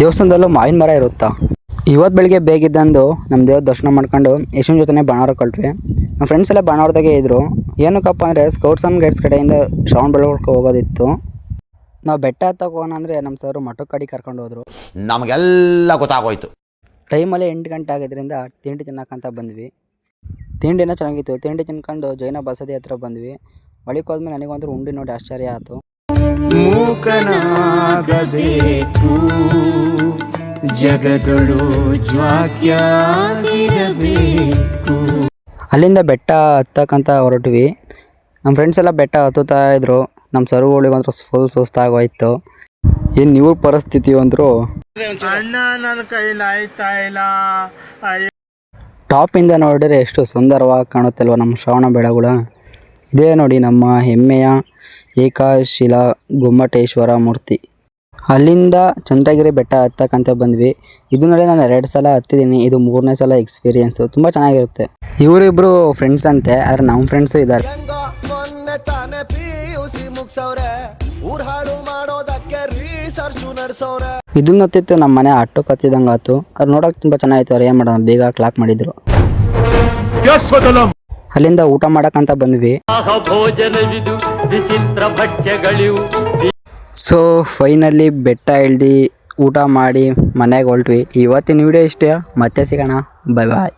ದೇವಸ್ಥಾನದಲ್ಲೂ ಮಾವಿನ ಮರ ಇರುತ್ತಾ? ಇವತ್ತು ಬೆಳಿಗ್ಗೆ ಬೇಗಿದ್ದಂದು ನಮ್ಮ ದೇವ್ರ ದರ್ಶನ ಮಾಡ್ಕೊಂಡು ಯಶವನ್ ಜೊತೆ ಬಾಣಾರ ಕಳ್ವಿ ನಮ್ಮ ಫ್ರೆಂಡ್ಸ್ ಎಲ್ಲ ಬಾಣಾರದಾಗೆ ಇದ್ದರು ಏನಕ್ಕಪ್ಪ ಅಂದರೆ ಸ್ಕೌಟ್ಸ್ ಆ್ಯಂಡ್ ಗೈಡ್ಸ್ ಕಡೆಯಿಂದ ಶ್ರವಣ ಬೆಳಗೊಳಕ್ಕೆ ಹೋಗೋದಿತ್ತು. ನಾವು ಬೆಟ್ಟ ಹತ್ತಕ್ಕೆ ಹೋಗೋಣ ಅಂದರೆ ನಮ್ಮ ಸರ್ ಮಠಕ್ಕೆ ಕಡೆ ಕರ್ಕೊಂಡು ಹೋದರು. ನಮಗೆಲ್ಲ ಗೊತ್ತಾಗೋಯ್ತು. ಟೈಮಲ್ಲಿ ಎಂಟು ಗಂಟೆ ಆಗಿದ್ದರಿಂದ ತಿಂಡಿ ತಿನ್ನಕ್ಕಂತ ಬಂದ್ವಿ. ತಿಂಡಿನ ಚೆನ್ನಾಗಿತ್ತು. ತಿಂಡಿ ತಿನ್ಕೊಂಡು ಜೈನ ಬಸದಿ ಹತ್ರ ಬಂದ್ವಿ. ಒಳಗೆ ಹೋದ್ಮೇಲೆ ನನಗಂತೂ ಉಂಡಿ ನೋಡಿ ಆಶ್ಚರ್ಯ ಆಯಿತು. ಮೂಕನಾಗಬೇಕು ಜಗದೊಳು ಜ್ವಾಕ್ಯಾಗಿರಬೇಕು. ಅಲ್ಲಿಂದ ಬೆಟ್ಟ ಹತ್ತಕ್ಕಂತ ಹೊರಟ್ವಿ. ನಮ್ಮ ಫ್ರೆಂಡ್ಸ್ ಎಲ್ಲ ಬೆಟ್ಟ ಹತ್ತುತ್ತಾ ಇದ್ರು. ನಮ್ಮ ಸರುಗಳಿಗೆ ಒಂಥರ ಫುಲ್ ಸುಸ್ತಾಗೋಯ್ತು. ಏನು ನೀವು ಪರಿಸ್ಥಿತಿ ಅಂದ್ರು? ಅಣ್ಣ ನನ್ನ ಕೈಲಿ ಆಯ್ತಾ ಇಲ್ಲ. ಟಾಪಿಂದ ನೋಡಿದ್ರೆ ಎಷ್ಟು ಸುಂದರವಾಗಿ ಕಾಣುತ್ತಲ್ವ ನಮ್ಮ ಶ್ರವಣ ಬೆಳಗುಳ. ಇದೇ ನೋಡಿ ನಮ್ಮ ಹೆಮ್ಮೆಯ ಏಕಶಿಲಾ ಗೊಮ್ಮಟೇಶ್ವರ ಮೂರ್ತಿ. ಅಲ್ಲಿಂದ ಚಂದ್ರಗಿರಿ ಬೆಟ್ಟ ಹತ್ತಕ್ಕಂತ ಬಂದ್ವಿ. ಇದು ನೋಡಿ ನಾನು ಎರಡು ಸಲ ಹತ್ತಿದ್ದೀನಿ. ಇದು ಮೂರನೇ ಸಲ ಎಕ್ಸ್ಪೀರಿಯೆನ್ಸು ತುಂಬ ಚೆನ್ನಾಗಿರುತ್ತೆ. ಇವರಿಬ್ಬರು ಫ್ರೆಂಡ್ಸ್ ಅಂತೆ ಆದರೆ ನಮ್ಮ ಫ್ರೆಂಡ್ಸು ಇದ್ದಾರೆ. ಇದನ್ನ ಹತ್ತಿತ್ತು ನಮ್ಮ ಮನೆ ಆಟೋ ಕತ್ತಿದಂಗಾತು. ಆಯ್ತು ಅದು ನೋಡೋಕೆ ತುಂಬಾ ಚೆನ್ನಾಗಿತ್ತು. ಅವ್ರು ಏನ್ ಮಾಡೋಣ ಬೇಗ ಕ್ಲಾಕ್ ಮಾಡಿದ್ರು. ಅಲ್ಲಿಂದ ಊಟ ಮಾಡಕ್ಕಂತ ಬಂದ್ವಿ. ಸೊ ಫೈನಲಿ ಬೆಟ್ಟ ಇಳ್ದಿ ಊಟ ಮಾಡಿ ಮನೆಗೆ ಹೊಲ್ಟ್ವಿ. ಇವತ್ತಿನ ವಿಡಿಯೋ ಇಷ್ಟೇ. ಮತ್ತೆ ಸಿಗೋಣ. ಬಾಯ್ ಬಾಯ್